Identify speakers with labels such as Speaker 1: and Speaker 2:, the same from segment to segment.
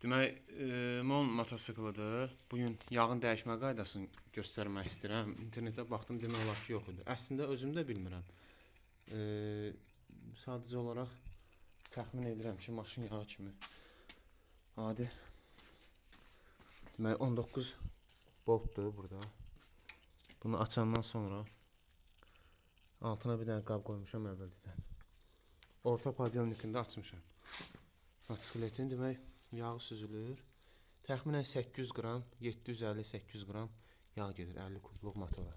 Speaker 1: Demək, e, Mon motosiklidir. Bu gün yağın dəyişmə qaydasını göstərmək istəyirəm. İnternetdə baxdım, demək olar ki, yox idi. Əslində özüm də bilmirəm. E, sadəcə olaraq təxmin edirəm ki, maşın yağı kimi adi. Demək 19 boltdur burada. Bunu açandan sonra altına bir dənə qab qoymuşam əvvəlcədən. Orta padyomnikində açmışam. Motosikletin demək yağı süzülür. Təxminən 800 qram, 750-800 qram yağ gedir 50 kubluq motora.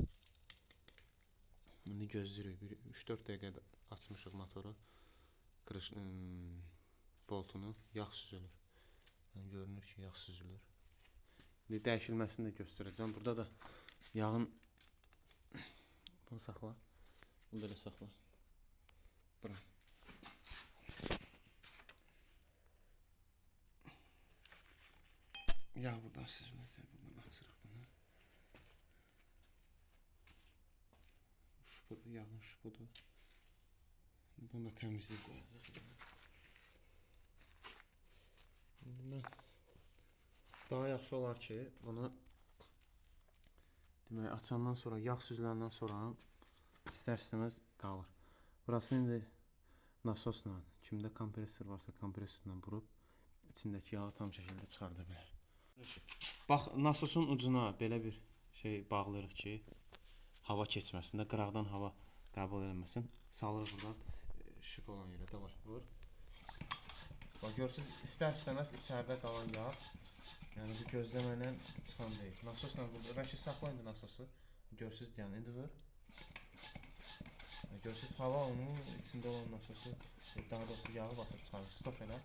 Speaker 1: İndi gözləyirik. Bir 3-4 dəqiqə açmışıq motoru. Qırış boltunu yağ süzülür. Yəni görünür ki, yağ süzülür. İndi dəyişilməsini də göstərəcəm. Burada da yağın bunu saxla. Bunu belə saxla. Bura. Yağ buradan süzüləcək. Buradan açırıq bunu. Şubudur, yağın şubudur. Bunu da təmizləyib qoyacaq. İndi mən daha yaxşı olar ki, bunu demək açandan sonra, yağ süzüləndən sonra istər-istəməz qalır. Burası indi nasosla, kimdə kompresor varsa kompresorla vurub içindəki yağı tam şəkildə çıxarda bilər. Bax, nasosun ucuna belə bir şey bağlayırıq ki, hava keçməsində, qıraqdan hava qəbul edilməsin. Salırıq buradan e, şüb olan yerə. Davay, vur. Bax görürsüz, istər-istəməz içəridə qalan yağ, yəni bu gözləməklə çıxan deyil. Nasosla burada, bəlkə saxla indi nasosu. Görürsüz, yəni indi vur. Görürsüz, hava onun içində olan nasosu, daha doğrusu yağı basıb çıxarır. Stop elə.